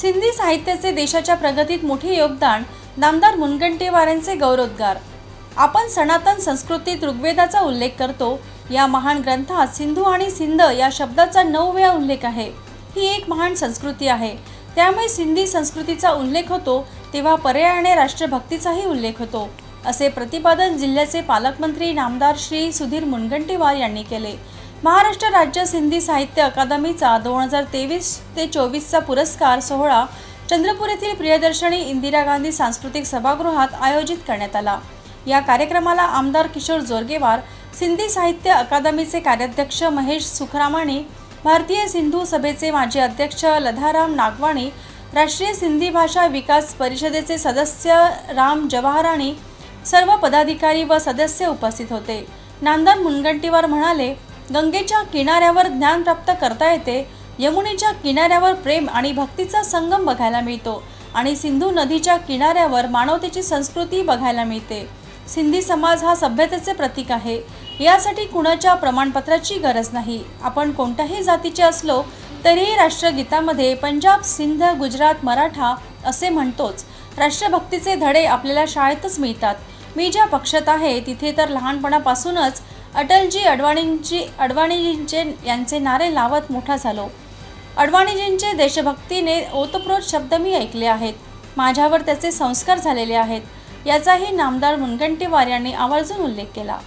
सिंधी साहित्याचे देशाच्या प्रगतीत मोठे योगदान नामदार मुनगंटीवारांचे गौरवोद्गार आपण सनातन संस्कृतीत ऋग्वेदाचा उल्लेख करतो. या महान ग्रंथात सिंधू आणि सिंध या शब्दाचा नऊ वेळा उल्लेख आहे. ही एक महान संस्कृती आहे. त्यामुळे सिंधी संस्कृतीचा उल्लेख होतो तेव्हा पर्यायाने राष्ट्रभक्तीचाही उल्लेख होतो असे प्रतिपादन जिल्ह्याचे पालकमंत्री नामदार श्री सुधीर मुनगंटीवार यांनी केले. महाराष्ट्र राज्य सिंधी साहित्य अकादमीचा दोन हजार तेवीस ते चोवीसचा पुरस्कार सोहळा चंद्रपूर येथील प्रियदर्शनी इंदिरा गांधी सांस्कृतिक सभागृहात आयोजित करण्यात आला. या कार्यक्रमाला आमदार किशोर जोरगेवार सिंधी साहित्य अकादमीचे कार्याध्यक्ष महेश सुखरामाणी भारतीय सिंधू सभेचे माजी अध्यक्ष लधाराम नागवाणी राष्ट्रीय सिंधी भाषा विकास परिषदेचे सदस्य राम जवाहराणी सर्व पदाधिकारी व सदस्य उपस्थित होते. नामदार मुनगंटीवार म्हणाले गंगेच्या किनाऱ्यावर ज्ञान प्राप्त करता येते यमुनेच्या किनाऱ्यावर प्रेम आणि भक्तीचा संगम बघायला मिळतो आणि सिंधू नदीच्या किनाऱ्यावर मानवतेची संस्कृती बघायला मिळते. सिंधी समाज हा सभ्यतेचे प्रतीक आहे. यासाठी कुणाच्या प्रमाणपत्राची गरज नाही. आपण कोणत्याही जातीचे असलो तरीही राष्ट्रगीतामध्ये पंजाब सिंध गुजरात मराठा असे म्हणतोच. राष्ट्रभक्तीचे धडे आपल्याला शाळेतच मिळतात. मी ज्या पक्षात आहे तिथे तर लहानपणापासूनच अटलजी अडवाणींची अडवाणीजींचे यांचे नारे लावत मोठा झालो. अडवाणीजींचे देशभक्तीने ओतप्रोत शब्द मी ऐकले आहेत. माझ्यावर त्याचे संस्कार झालेले आहेत. याचाही नामदार मुनगंटीवार यांनी आवर्जून उल्लेख केला.